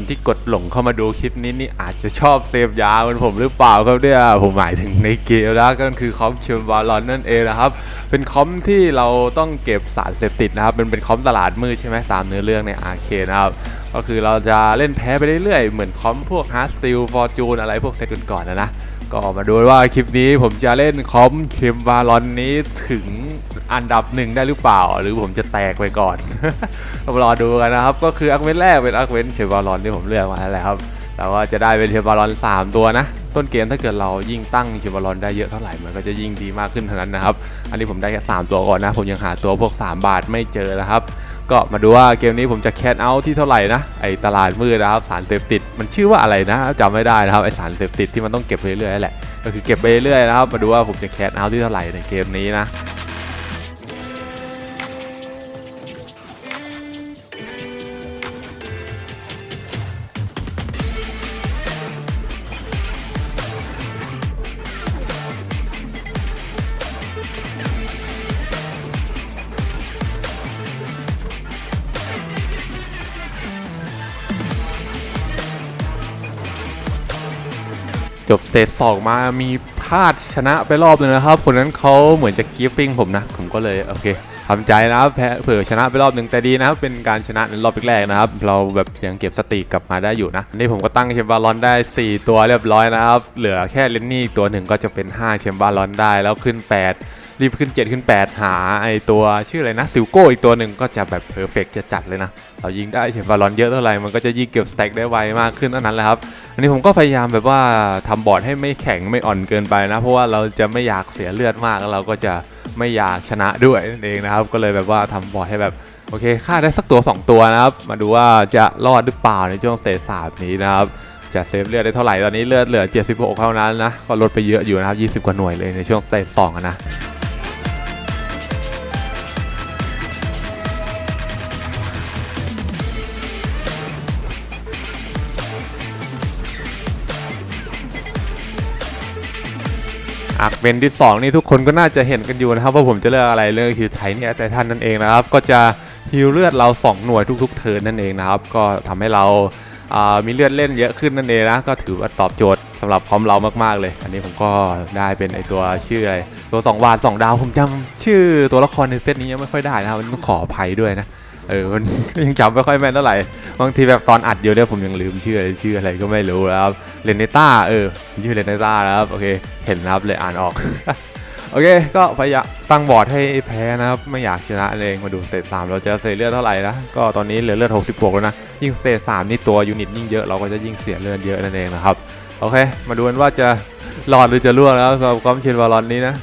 คนที่กดหลงเข้ามาดูคลิปนี้นี่อาจจะชอบเสพยาเหมือนผมหรือเปล่าครับเนี่ยผมหมายถึงในเกมนะก็คือคอมเชมวาลอนนั่นเองนะครับ เป็นคอมที่เราต้องเก็บสารเสพติดนะครับเป็นเป็นคอมตลาดมืดใช่ไหมตามเนื้อเรื่องในอาร์เคนะครับก็คือเราจะเล่นแพ้ไปเรื่อยๆ เหมือนคอมพวก Hard Steel Fortune อะไรพวกเซตก่อนๆนะนะก็มาดูว่าคลิปนี้ผมจะเล่นคอมเคมวาลอนนี้ถึง อันดับหนึ่งได้หรือเปล่า หรือผมจะแตกไปก่อนก็รอดูกันนะครับ ก็คืออักเวนแรกเป็นอักเวนเชมวาลอนที่ผมเลือกมาแล้วแหละครับแต่ว่าจะได้เป็นเชมวาลอน3 ตัวนะ ต้นเกมถ้าเกิดเรายิ่งตั้งเชมวาลอนได้เยอะเท่าไหร่มันก็จะยิ่งดีมากขึ้นเท่านั้นนะครับ อันนี้ผมได้แค่3ตัวก่อนนะ ผมยังหาตัวพวก 3 บาทไม่เจอนะครับ ก็มาดูว่าเกมนี้ผมจะแคทเอาท์ที่เท่าไหร่นะ ไอตลาดมืดนะครับสารเสพติด มันชื่อว่าอะไรนะจำไม่ได้นะครับไอสารเสพติดที่มันต้องเก็บไปเรื่อยๆแหละ ก็คือเก็บไปเรื่อยๆนะครับ มาดูว่าผมจะแคทเอาที่เท่าไหร่ในเกมนี้นะ จบสเตจสองมามีพลาดชนะไปรอบเลยนะครับ คนนั้นเขาเหมือนจะกีฟฟิ้งผมนะ ผมก็เลยโอเคทำใจนะครับแพ้เผื่อชนะไปรอบหนึ่งแต่ดีนะครับ เป็นการชนะในรอบแรกนะครับ เราแบบยังเก็บสติกลับมาได้อยู่นะ นี่ผมก็ตั้งเชมบาลอนได้ 4 ตัวเรียบร้อยนะครับ เหลือแค่เลนนี่ตัวหนึ่งก็จะเป็น 5 เชมบาลอนได้แล้วขึ้น 8 รีบขึ้น 7 ขึ้น 8 หาไอตัวชื่ออะไรนะซิลโก้อีกตัวหนึ่งก็จะแบบเพอร์เฟกจะจัดเลยนะ เรายิงได้เชมบาลอนเยอะเท่าไหร่มันก็จะยิงเก็บสแต็กได้ไวมากขึ้นเท่านั้นแหละครับ อันนี้ผมก็พยายามแบบว่าทำบอร์ดให้ไม่แข็งไม่อ่อนเกินไปนะ เพราะว่าเราจะไม่อยากเสียเลือดมากแล้วเราก็จะไม่อยากชนะด้วยนั่นเองนะครับก็เลยแบบว่าทำบอร์ดให้แบบโอเคฆ่าได้สักตัว 2 ตัวนะครับ มาดูว่าจะรอดหรือเปล่าในช่วงสเตจสามนี้นะครับ จะเซฟเลือดได้เท่าไหร่ ตอนนี้เลือดเหลือ 76 เท่านั้นนะ ก็ลดไปเยอะอยู่นะครับ 20 กว่าหน่วยเลยในช่วงเตสองนะ อักเวนที่ 2 นี่ทุกคนก็น่าจะเห็นกันอยู่นะครับ ว่าผมจะเลือกอะไรเลือกคือใช้เนี่ยแต่ท่านนั่นเองนะครับ ก็จะฮิวเลือดเรา 2 หน่วยทุกๆเทิร์นนั่นเองนะครับ ก็ทำให้เราอ่ามีเลือดเล่นเยอะขึ้นนั่นเองนะ ก็ถือว่าตอบโจทย์สำหรับคอมเรามากๆเลย อันนี้ผมก็ได้เป็นไอตัวชื่ออะไรตัว2วาน2ดาวผมจำชื่อตัวละครในเซตนี้ยังไม่ค่อยได้นะครับต้องขออภัยด้วยนะ เออมันยังจำไม่ค่อยแม่นเท่าไหร่บางทีแบบตอนอัดอยู่เนี่ยผมยังลืมชื่อชื่ออะไรก็ไม่รู้แล้วครับเลนเนต้าเออชื่อเลนเนต้านะครับโอเคเห็นนะครับเลยอ่านออกโอเค ก็พยายามตั้งบอร์ดให้แพ้นะครับไม่อยากชนะเองมาดูสเตจสามเราจะเสียเลือดเท่าไหร่นะก็ตอนนี้เหลือเลือด66แล้วนะยิ่งสเตจสามนี่ตัวยูนิตยิ่งเยอะเราก็จะยิ่งเสียเลือดเยอะนั่นเองนะครับโอเค มาดูกันว่าจะรอดหรือจะล่วงแล้วสำหรับคอมเชนวาลอนนี้นะ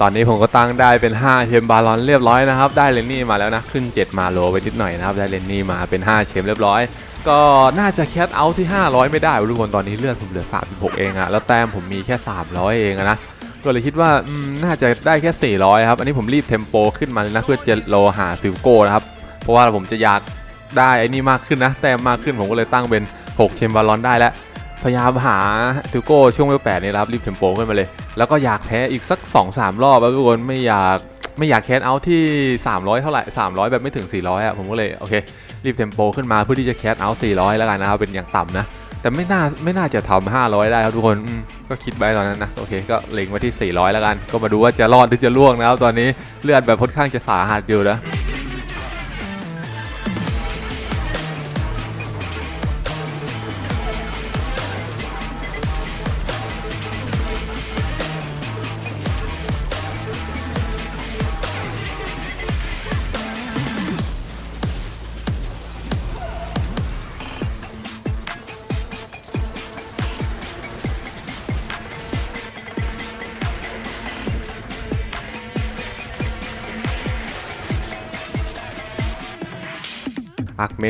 ตอนนี้ผมก็ตั้งได้เป็น5เชมบาลอนเรียบร้อยนะครับ ได้เลนนี่มาแล้วนะ ขึ้น 7 มาโลไปนิดหน่อยนะครับ ได้เลนนี่มาเป็น 5 เชมเรียบร้อย ก็น่าจะแคทเอาที่ 500 ไม่ได้ทุกคนตอนนี้เลือดผมเหลือ 36 เองอะแล้วแต้มผมมีแค่ 300 เองอะนะก็เลยคิดว่าอืมน่าจะได้แค่ 400 ครับ อันนี้ผมรีบเทมโปขึ้นมาเลยนะเพื่อจะโลหาซิลโก้นะครับ เพราะว่าผมจะอยากได้ไอ้นี่มากขึ้นนะ แต้มมากขึ้นผมก็เลยตั้งเป็น 6 เชมบาลอนได้แล้ว พยายามหาซิลโก้ช่วงเวลแปดนี่ครับรีบเทมโปขึ้นมาเลย แล้วก็อยากแพ้อีกสัก 2-3 รอบแล้วทุกคนไม่อยากไม่อยากแคสเอาที่ 300 เท่าไหร่ 300 แบบไม่ถึง 400อะผมก็เลยโอเค รีบเทมโปขึ้นมาเพื่อที่จะแคสเอา 400 แล้วกันนะครับ เป็นอย่างต่ำนะ แต่ไม่น่าไม่น่าจะทำ500 ได้ครับทุกคนก็คิดไว้ตอนนั้นนะ โอเค ก็เล็งไว้ที่ 400 แล้วกัน ก็มาดูว่าจะรอดหรือจะล่วงนะครับตอนนี้เลือดแบบค่อนข้างจะสาหัสอยู่นะ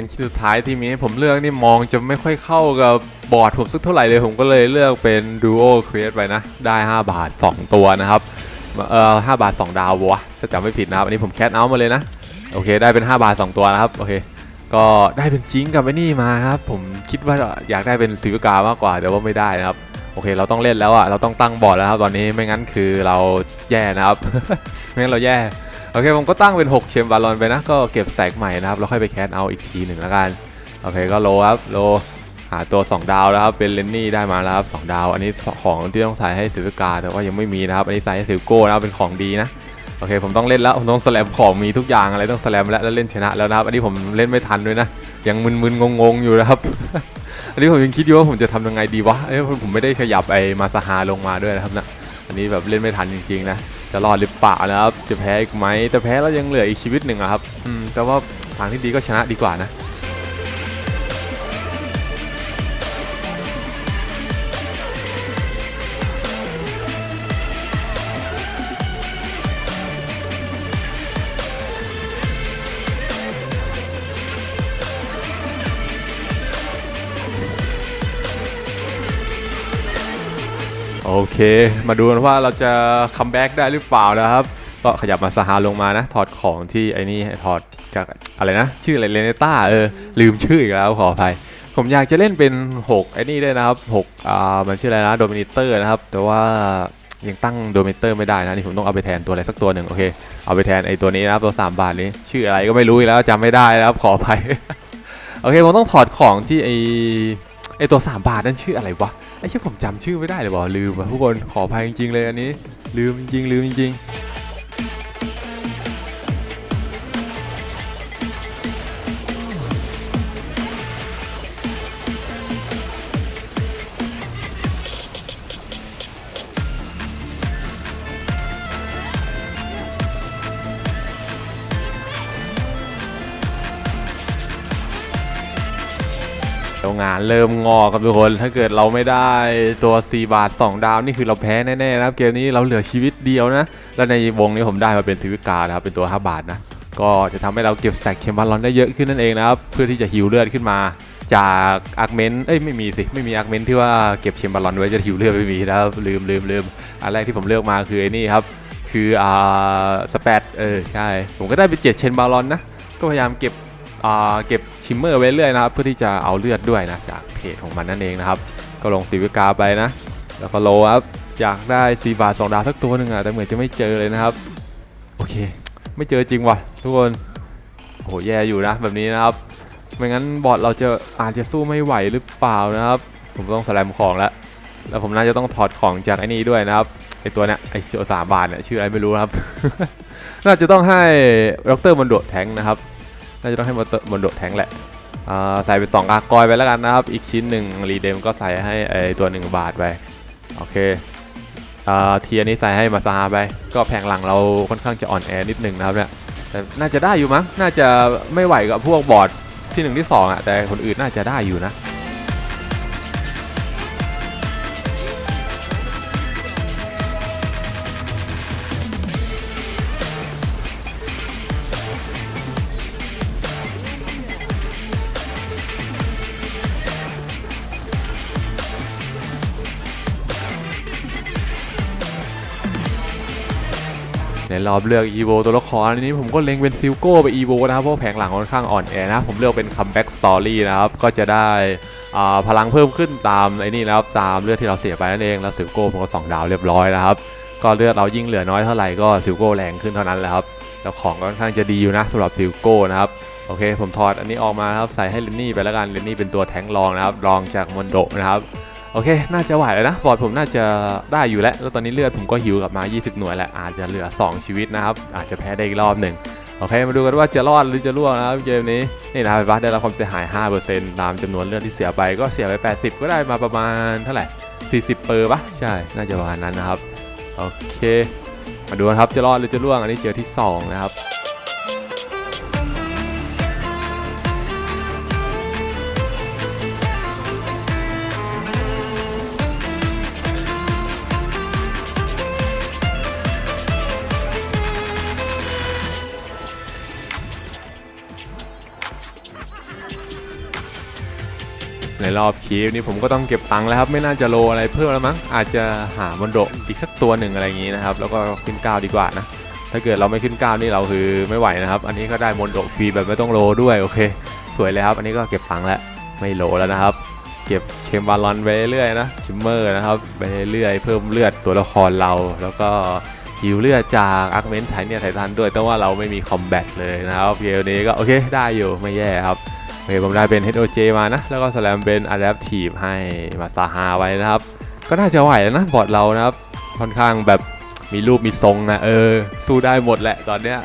นชิ้นสุดท้ายที่มีให้ผมเลือกนี่มองจะไม่ค่อยเข้ากับบอร์ดผมสักเท่าไหร่เลยผมก็เลยเลือกเป็น Duo Quest ไปนะ ได้ 5 บาท 2 ตัวนะครับเอ่อ5บาท 2 ดาววะถ้าจำไม่ผิดนะครับ อันนี้ผมแคทเอาท์มาเลยนะ โอเค ได้เป็น 5 บาท 2 ตัวนะครับ โอเค ก็ได้เป็นจิงกับไอ้นี่มาครับ ผมคิดว่าอยากได้เป็นศิวิกามากกว่าแต่ว่าไม่ได้นะครับโอเค เราต้องเล่นแล้วอะ เราต้องตั้งบอร์ดแล้วครับ ตอนนี้ไม่งั้นคือเราแย่นะครับ ไม่งั้นเราแย่ โอเคผมก็ตั้งเป็น 6 เชมบาลอนไปนะ ก็เก็บแตกใหม่นะครับ แล้วค่อยไปแคสเอาอีกทีหนึ่งแล้วกัน โอเคก็โลครับโลหาตัว 2 ดาวแล้วครับ เป็นเลนนี่ได้มาแล้วครับ 2 ดาว อันนี้ของที่ต้องใส่ให้ซิลกา แต่ว่ายังไม่มีนะครับ อันนี้ใส่ให้ซิลโก้นะครับ เป็นของดีนะ โอเค ผมต้องเล่นแล้ว ผมต้องสแลมของมีทุกอย่างอะไรต้องสแลมแล้ว แล้วเล่นชนะแล้วนะครับ อันนี้ผมเล่นไม่ทันด้วยนะ ยังมึนๆงงๆอยู่นะครับ อันนี้ผมยังคิดอยู่ว่าผมจะทำยังไงดีวะเอ้ผมไม่ได้ขยับไอ้มาซาฮาลงมาด้วยนะครับนะ อันนี้แบบเล่นไม่ทันจริงๆนะ จะรอดหรือเปล่านะครับจะแพ้อีกไหมแต่แพ้แล้วยังเหลืออีกชีวิตหนึ่งอะครับอืมแต่ว่าทางที่ดีก็ชนะดีกว่านะ โอเค มาดูกันว่าเราจะคัมแบ็กได้หรือเปล่านะครับ ก็ขยับมาซาฮาลงมานะ ถอดของที่ไอ้นี่ถอดจากอะไรนะ ชื่ออะไรเลนต้าเออ ลืมชื่ออีกแล้วขออภัย ผมอยากจะเล่นเป็น 6 ไอ้นี่ด้วยนะครับ6อ่ามันชื่ออะไรนะโดมินิเตอร์นะครับ แต่ว่ายังตั้งโดมินิเตอร์ไม่ได้นะ นี่ผมต้องเอาไปแทนตัวอะไรสักตัวหนึ่งโอเค เอาไปแทนไอ้ตัวนี้นะครับตัว 3 บาทนี้ ชื่ออะไรก็ไม่รู้อีกแล้วจำไม่ได้นะครับขออภัย โอเคผมต้องถอดของที่ไอ้ไอ้ตัว 3 บาทนั่นชื่ออะไรวะ ไอ้ชื่อผมจำชื่อไม่ได้เลยบอลืมอะทุกคนขออภัยจริงๆเลยอันนี้ ลืมจริงลืมจริง ๆแล้วงาเริ่มงอกครับทุกคน ถ้าเกิดเราไม่ได้ตัว 4 บาท 2 ดาวนี่คือเราแพ้แน่ๆนะครับเกมนี้เราเหลือชีวิตเดียวนะ แล้วในวงนี้ผมได้มาเป็นซิวิกานะครับเป็นตัว 5 บาทนะ ก็จะทำให้เราเก็บสแต็กเคมบาลอนได้เยอะขึ้นนั่นเองนะครับเพื่อที่จะฮิวเลือดขึ้นมา จากอาร์เมนเอ้ยไม่มีสิไม่มีอาร์เมนที่ว่าเก็บเชมบาลอนไว้จะฮิวเลือดไม่มีนะครับลืมลืมลืมอันแรกที่ผมเลือกมาคือไอ้นี่ครับคืออ่าสเปดเออใช่ผมก็ได้เป็นเจ็ดเชนบาลอนนะก็พยายามเก็บ เก็บชิมเมอร์ไว้เรื่อยนะครับ เพื่อที่จะเอาเลือดด้วยนะจากเทรดของมันนั่นเองนะครับ ก็ลงซีวิกาไปนะ แล้วก็โลครับอยากได้ซีบาทสองดาวสักตัวหนึ่งอะแต่เหมือนจะไม่เจอเลยนะครับ โอเค ไม่เจอจริงว่ะทุกคนโหแย่อยู่นะแบบนี้นะครับไม่งั้นบอทเราจะอาจจะสู้ไม่ไหวหรือเปล่านะครับ ผมต้องสแลมของแล้วแล้วผมน่าจะต้องถอดของจากไอ้นี่ด้วยนะครับไอตัวเนี้ยไอเสียวสาบาทเนี่ยชื่ออะไรไม่รู้นะครับ น่าจะต้องให้ดรมันโดดแทงนะครับ น่าจะต้องให้มอนโดแทงแหละใส่ไป2อากอยไปแล้วกันนะครับ อีกชิ้นหนึ่งรีเดมก็ใส่ให้ไอตัว 1 บาทไป โอเคเทียนี้ใส่ให้มาซาไป ก็แผงหลังเราค่อนข้างจะอ่อนแอนิดหนึ่งนะครับเนี่ยแต่น่าจะได้อยู่มั้ง น่าจะไม่ไหวกับพวกบอร์ดที่ 1 ที่2อะแต่คนอื่นน่าจะได้อยู่นะ รอบเลือก EVO ตัวละครอันนี้ผมก็เล็งเป็นซิลโก้ไป EVO นะครับเพราะแผงหลังค่อนข้างอ่อนแอนะ ผมเลือกเป็นคัมแบ็กสตอรี่นะครับ ก็จะได้พลังเพิ่มขึ้นตามไอ้นี่นะครับตามเลือดที่เราเสียไปนั่นเองแล้วซิลโก้ผมก็2ดาวเรียบร้อยนะครับ ก็เลือดเรายิ่งเหลือน้อยเท่าไหร่ก็ซิลโก้แรงขึ้นเท่านั้นแหละครับแล้วของก็ค่อนข้างจะดีอยู่นะสำหรับซิลโก้นะครับโอเค ผมถอดอันนี้ออกมาครับใส่ให้เลนนี่ไปแล้วกันเลนนี่เป็นตัวแทงรองนะครับรองจากมอนโดนะครับ โอเค น่าจะไหวแล้วนะ บอดผมน่าจะได้อยู่แล้ว แล้วตอนนี้เลือดผมก็หิวกลับมา 20 หน่วยแล้ว อาจจะเหลือ 2 ชีวิตนะครับ อาจจะแพ้ได้อีกรอบหนึ่งโอเค มาดูกันว่าจะรอดหรือจะร่วงนะครับเกมนี้ นี่นะครับบัสได้รับความเสียหาย 5%ตามจำนวนเลือดที่เสียไป ก็เสียไป 80 ก็ได้มาประมาณเท่าไหร่ 40 เปอร์ปะใช่ น่าจะประมาณนั้นนะครับ โอเค มาดูกันครับ จะรอดหรือจะร่วง อันนี้เจอที่ 2 นะครับ ในรอบควันนี้ผมก็ต้องเก็บตังค์แล้วครับ ไม่น่าจะโลอะไรเพิ่มแล้วมั้งอาจจะหามอนโดอีกสักตัวหนึ่งอะไรอย่างนี้นะครับ แล้วก็ขึ้นก้าวดีกว่านะ ถ้าเกิดเราไม่ขึ้นก้าวนี่เราคือไม่ไหวนะครับ อันนี้ก็ได้มอนโดฟรีแบบไม่ต้องโลด้วยโอเค สวยเลยครับ อันนี้ก็เก็บตังค์แล้วไม่โลแล้วนะครับ เก็บเชมบาลอนไปเรื่อยนะชิมเมอร์นะครับไปเรื่อยเพิ่มเลือดตัวละครเรา แล้วก็ฮิวเลือดจากอาร์คเมนไทเนี่ยไททันด้วยแต่ว่าเราไม่มีคอมแบทเลยนะครับเกมนี้ก็โอเคได้อยู่ไม่แย่ครับ เคผมได้เป็น HOJ มานะ แล้วก็สแลมเป็น Adaptive ให้มาซาฮาไว้นะครับ ก็น่าจะไหวแล้วนะบอร์ดเรานะครับ ค่อนข้างแบบมีรูปมีทรงนะเออ สู้ได้หมดแหละตอนเนี้ย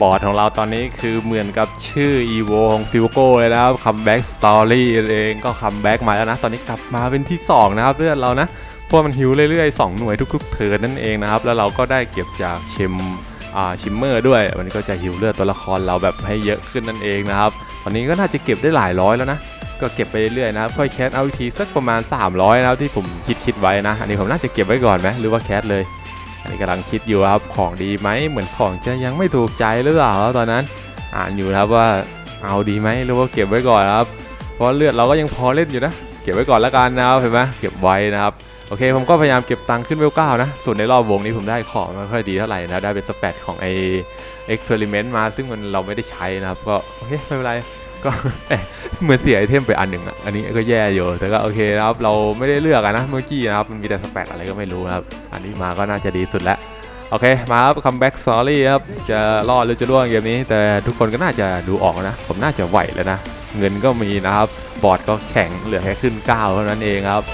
บอร์ดของเราตอนนี้คือเหมือนกับชื่อ EVO ของซิลโก้เลยนะครับคัมแบ็กสตอรี่เองก็คัมแบ็กมาแล้วนะ ตอนนี้กลับมาเป็นที่ 2 นะครับเลือดเรานะพราะมันหิวเรื่อยๆ 2 หน่วยทุกๆเทิร์นนั่นเองนะครับ แล้วเราก็ได้เก็บจากชิมชิมเมอร์ด้วย มันก็จะหิวเลือดตัวละครเราแบบให้เยอะขึ้นนั่นเองนะครับ ตอนนี้ก็น่าจะเก็บได้หลายร้อยแล้วนะ ก็เก็บไปเรื่อยๆนะครับค่อยแคสเอาอีกทีสักประมาณ 300นะครับที่ผมคิดคิดไว้นะ อันนี้ผมน่าจะเก็บไว้ก่อนไหมหรือว่าแคสเลย อันนี้กำลังคิดอยู่ครับของดีไหมเหมือนของจะยังไม่ถูกใจหรือเปล่าครับตอนนั้น อ่านอยู่ครับว่าเอาดีไหมหรือว่าเก็บไว้ก่อนครับ เพราะเลือดเราก็ยังพอเล่นอยู่นะ เก็บไว้ก่อนล้วกันนะครับเห็นไหมเก็บไว้นะครับโอเคผมก็พยายามเก็บตังค์ขึ้นเวลเก้านะ ส่วนในรอบวงนี้ผมได้ของไม่ค่อยดีเท่าไหร่นะได้เป็นสเปดของไอเอ็กซ์เพร์เมนต์มา ซึ่งมันเราไม่ได้ใช้นะครับก็โอเคไม่เป็นไร ก็เหมือนเสียไอเทมไปอันหนึ่งอะ อันนี้ก็แย่อยู่ แต่ก็โอเคนะครับ เราไม่ได้เลือกนะเมื่อกี้นะครับ มันมีแต่สเปดอะไรก็ไม่รู้นะครับ อันนี้มาก็น่าจะดีสุดแล้ว โอเค มาครับคัมแบ็กสอรี่ครับ จะรอดหรือจะร่วงเกมนี้ แต่ทุกคนก็น่าจะดูออกนะ ผมน่าจะไหวแล้วนะ เงินก็มีนะครับ บอร์ดก็แข็ง เหลือแค่ขึ้น9เท่านั้นเองครับ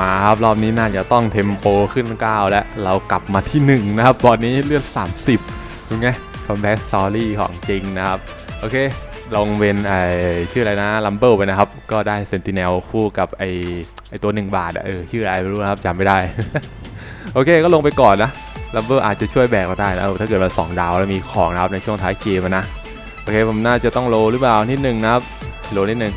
มาครับรอบนี้น่าจะต้องเทมโปขึ้น 9 แล้ว เรากลับมาที่ 1 นะครับบอร์ดนี้เลือด 30เป็นไงคอมแบ็กสอรี่ของจริงนะครับ โอเค ลองเป็นไอชื่ออะไรนะลัมเบิลไปนะครับ ก็ได้เซนติเนลคู่กับไอไอตัว 1 บาทเออชื่ออะไรไม่รู้นะครับจำไม่ได้ โอเคก็ลงไปก่อนนะลัมเบิลอาจจะช่วยแบกเราได้นะถ้าเกิดเรา2ดาวแล้วมีของนะครับในช่วงท้ายเกมนะโอเคผมน่าจะต้องโลหรือเปล่านิดหนึ่งนะครับโลนิดหนึ่ง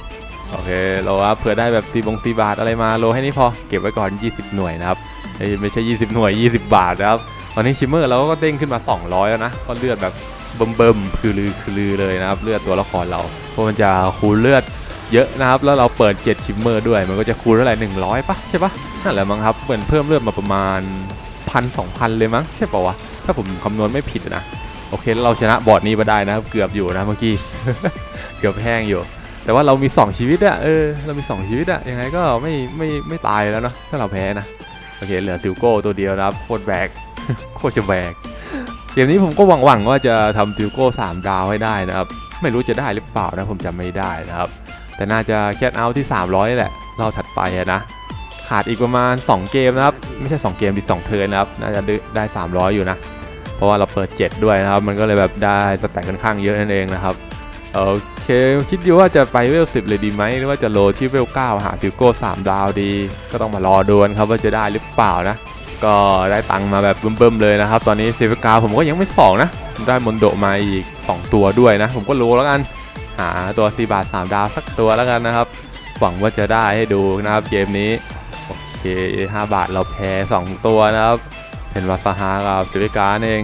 โอเคโลครับเผื่อได้แบบซีบงซีบาทอะไรมาโลให้นี่พอเก็บไว้ก่อน 20 หน่วยนะครับเอ้ไม่ใช่ 20 หน่วย 20 บาทนะครับตอนนี้ชิมเมอร์เราก็เด้งขึ้นมา 200 แล้วนะก็เลือดแบบเบิ่มๆคือลือคือลือเลยนะครับเลือดตัวละครเราเพราะมันจะคูณเลือดเยอะนะครับแล้วเราเปิด 7 ชิมเมอร์ด้วย มันก็จะคูณเท่าไหร่100ปะใช่ปะนั่นแหละมั้งครับเหมือนเพิ่มเลือดมาประมาณพันสองพันเลยมั้งใช่ปะวะถ้าผมคำนวณไม่ผิดนะโอเคเราชนะบอร์ดนี้มาได้นะครับเกือบอยู่นะเมื่อกี้เกือบแห้งอยู่ แต่ว่าเรามี 2 ชีวิตอะเออเรามี 2 ชีวิตอะยังไงก็ไม่ไม่ไม่ตายแล้วเนาะถ้าเราแพ้นะโอเคเหลือซิลโก้ตัวเดียวนะครับโคตรแบกโคตรจะแบกเกมนี้ผมก็หวังว่าจะทำซิลโก้3ดาวให้ได้นะครับไม่รู้จะได้หรือเปล่านะผมจำไม่ได้นะครับ แต่น่าจะแคทเอาที่ 300 แหละเราถัดไปนะ ขาดอีกประมาณ 2 เกมนะครับ ไม่ใช่ 2 เกมดิ2เทิร์นนะครับ น่าจะได้ 300 อยู่นะ เพราะว่าเราเปิด 7 ด้วยนะครับ มันก็เลยแบบได้สแต็กค่อนข้างเยอะนั่นเองนะครับ โอเค คิดอยู่ว่าจะไปเวล10เลยดีไหมหรือว่าจะโลที่เวล9หาซิลโก้3ดาวดี ก็ต้องมารอดูนครับว่าจะได้หรือเปล่านะ ก็ได้ตังค์มาแบบเบิ่มๆเลยนะครับ ตอนนี้ซิลกาผมก็ยังไม่2นะ ได้มอนโดมาอีก 2 ตัวด้วยนะ ผมก็รู้แล้วกัน หาตัวซีบาท3ดาวสักตัวแล้วกันนะครับ หวังว่าจะได้ให้ดูนะครับเกมนี้ โอเค 5 บาทเราแพ้ 2 ตัวนะครับเป็นวาซาฮากับซิลกาเอง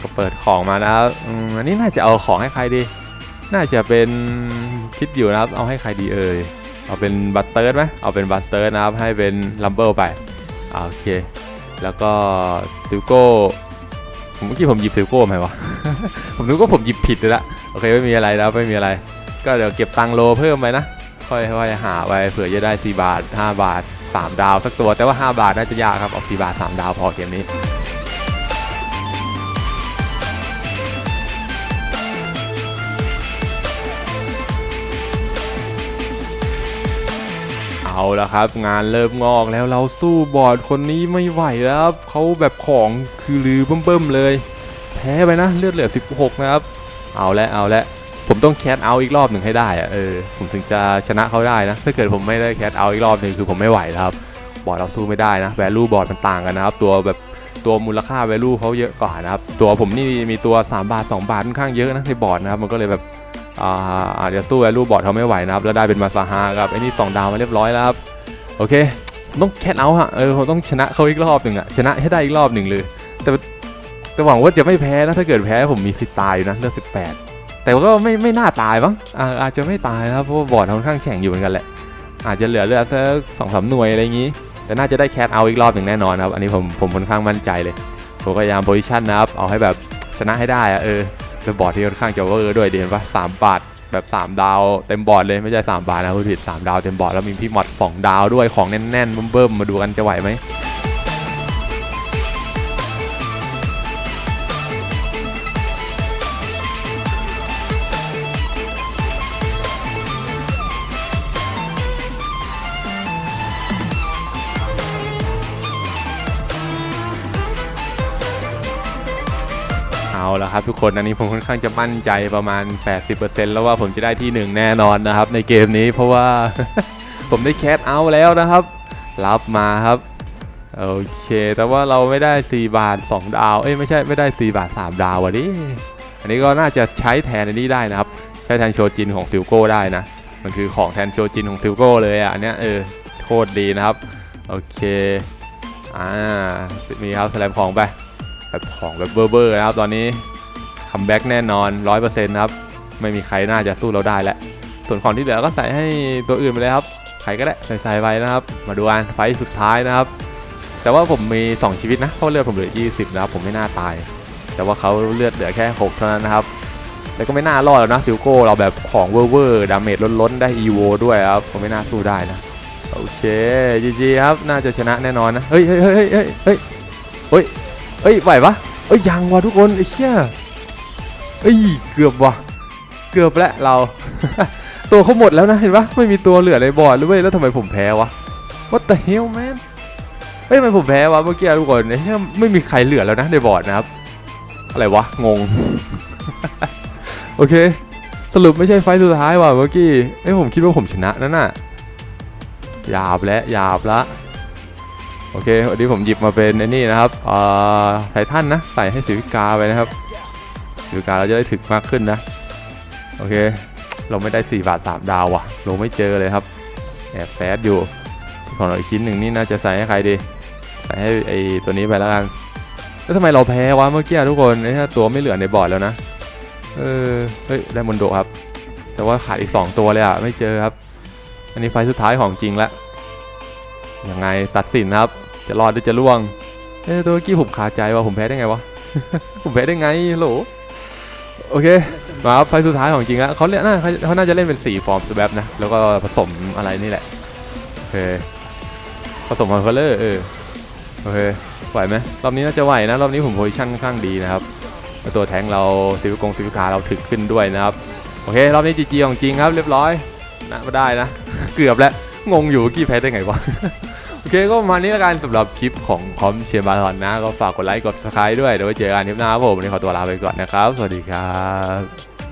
ก็เปิดของมานะครับอันนี้น่าจะเอาของให้ใครดี น่าจะเป็นคิดอยู่นะครับ เอาให้ใครดีเอ่ย เอาเป็นบัตเตอร์ไหมเอาเป็นบัตเตอร์นะครับ ให้เป็นลัมเบิลไปโอเค แล้วก็ซิลโก้ผมเมื่อกี้ผมหยิบซิลโก้ไหมวะ ผมนึกว่าผมหยิบผิดเลยละโอเคไม่มีอะไรแล้วไม่มีอะไร ก็เดี๋ยวเก็บตังโลเพิ่มไปนะ ค่อยๆหาไปเผื่อจะได้ 4 บาท 5 บาท 3 ดาวสักตัว แต่ว่า 5 บาทน่าจะยากครับเอา4บาท 3 ดาวพอเกมนี้ เอาละครับ งานเริ่มงอกแล้วเราสู้บอร์ดคนนี้ไม่ไหวแล้วครับเขาแบบของคือลือเบิ่มๆเลย แพ้ไปนะเลือดเหลือ 16 นะครับ เอาละเอาละผมต้องแคทเอาอีกรอบหนึ่งให้ได้อะเออผมถึงจะชนะเขาได้นะ ถ้าเกิดผมไม่ได้แคทเอาอีกรอบหนึ่งคือผมไม่ไหวแล้วครับบอร์ดเราสู้ไม่ได้นะแวลูบอร์ดมันต่างกันนะครับ ตัวแบบตัวมูลค่าแวลูเขาเยอะกว่านะครับ ตัวผมนี่มีตัว 3 บาท 2 บาทค่อนข้างเยอะนะในบอร์ดนะครับมันก็เลยแบบ อ่าอาจจะสู้แวลูบอดเขาไม่ไหวนะครับ แล้วได้เป็นมาซาฮาครับไอ้นี่สองดาวมาเรียบร้อยแล้วครับ โอเค ต้องแคทเอาฮะเออผมต้องชนะเขาอีกรอบหนึ่งอะชนะให้ได้อีกรอบหนึ่งเลย แต่แต่หวังว่าจะไม่แพ้นะถ้าเกิดแพ้ผมมีสิทธิ์ตายอยู่นะเลือด18แต่ว่ก็ไม่ไม่น่าตายมั้งอาอาจจะไม่ตายนะครับเพราะว่าบอร์ดค่อนข้างแข็งอยู่เหมือนกันแหละ อาจจะเหลือเลือดสักสองสามหน่วยอะไรอย่างนี้ แต่น่าจะได้แคทเอาอีกรอบหนึ่งแน่นอนครับ อันนี้ผมผมค่อนข้างมั่นใจเลย ผมก็พยายามโพซิชันนะครับ เอาให้แบบชนะให้ได้อะเออ เป็นบอร์ดที่ค่อนข้างจะเวอร์ด้วยเดียนว่าสามบาทแบบ 3 ดาวเต็มบอร์ดเลยไม่ใช่ 3 บาทนะผู้ผิด 3 ดาวเต็มบอร์ดแล้วมีพี่มอด 2 ดาวด้วยของแน่นๆเบิ่มๆมาดูกันจะไหวไหม เอาละครับทุกคนอันนี้ผมค่อนข้างจะมั่นใจประมาณ 80%แล้วว่าผมจะได้ที่หนึ่งแน่นอนนะครับ ในเกมนี้เพราะว่า ผมได้แคทเอาแล้วนะครับ รับมาครับ โอเค แต่ว่าเราไม่ได้ 4 บาท 2 ดาว เอ้ยไม่ใช่ไม่ได้ 4 บาท 3 ดาววะดิอันนี้ก็น่าจะใช้แทนอันนี้ได้นะครับ ใช้แทนโชจินของซิลโก้ได้นะ มันคือของแทนโชจินของซิลโก้เลยอะอันเนี้ยเออโคตรดีนะครับ โอเคอ่ามีครับสแลมของไป แบบของแบบเบอร์เบอร์นะครับตอนนี้คัมแบ็กแน่นอน 100%ครับ ไม่มีใครน่าจะสู้เราได้แล้ว ส่วนของที่เหลือก็ใส่ให้ตัวอื่นไปเลยครับ ใครก็ได้ใส่ใส่ไปนะครับ มาดูกันไฟสุดท้ายนะครับ แต่ว่าผมมี 2 ชีวิตนะ เพราะเลือดผมเหลือ 20 นะครับ ผมไม่น่าตาย แต่ว่าเขาเลือดเหลือแค่ 6 เท่านั้นนะครับ แต่ก็ไม่น่ารอดแล้วนะซิลโก้เราแบบของเวอร์เวอร์ดาเมจล้นๆ ได้ EVO ด้วยครับผมไม่น่าสู้ได้นะ โอเคจีจีครับ น่าจะชนะแน่นอนนะ เฮ้ยเฮ้ยเฮ้ยเฮ้ยเฮ้ย เฮ้ยไหวปะเอ้ยยังว่ะทุกคนไอ้เชี่ยเอ้ยเกือบว่ะเกือบแล้วเรา ตัวเขาหมดแล้วนะเห็นปะไม่มีตัวเหลือในบอร์ดเลยแล้วทำไมผมแพ้วะ What the hell man เฮ้ยทำไมผมแพ้วะเมื่อกี้ทุกคนไอ้เหี้ยไม่มีใครเหลือแล้วนะในบอร์ดนะครับ อะไรวะงง โอเค สรุปไม่ใช่ไฟสุดท้ายว่ะเมื่อกี้เอ้ยผมคิดว่าผมชนะนั่นน่ะหยาบและหยาบละ โอเควันนี้ผมหยิบมาเป็นไอ้นี่นะครับอ่อไททันนะ ใส่ให้สิวิกาไปนะครับสิวิกาเราจะได้ถึกมากขึ้นนะ โอเค เราไม่ได้ 4 บาท 3 ดาวว่ะลงไม่เจอเลยครับ แอบแซดอยู่ของเราอีกชิ้นหนึ่งนี่น่าจะใส่ให้ใครดี ใส่ให้ไอตัวนี้ไปแล้วกันแล้วทำไมเราแพ้วะเมื่อกี้ทุกคนไอ้ถ้าตัวไม่เหลือในบอร์ดแล้วนะ เออ เฮ้ยได้มอนโดครับ แต่ว่าขาดอีก 2 ตัวเลยอะไม่เจอครับ อันนี้ไฟสุดท้ายของจริงละ ยังไงตัดสินครับ จะรอดหรือจะล่วงเอ้ตัวกี้ผมคาใจว่าผมแพ้ได้ไงวะ ผมแพ้ได้ไงโหลโอเค มาครับไฟสุดท้ายของจริงแล้วเขาเล่นน่าเขาน่าจะเล่นเป็น4ฟอร์มสแวปนะ แล้วก็ผสมอะไรนี่แหละ โอเค ผสมคอนเคอร์เลอร์เออ โอเค ไหวไหมรอบนี้น่าจะไหวนะ รอบนี้ผมโพซิชั่นค่อนข้างดีนะครับ ตัวแทงเราซิวิกงซิวิคาเราถึกขึ้นด้วยนะครับ โอเค รอบนี้จีจีของจริงครับ เรียบร้อย นะมาได้นะ เกือบแล้ว งงอยู่กี้แพ้ได้ไงวะ โอเคก็ประมาณนี้ละกันสำหรับคลิปของคอมเชียร์บาลอนนะ ก็ฝากกดไลค์กดซับสไครต์ด้วยเดี๋ยวไว้เจอกันคลิปหน้าครับผมวันนี้ขอตัวลาไปก่อนนะครับ สวัสดีครับ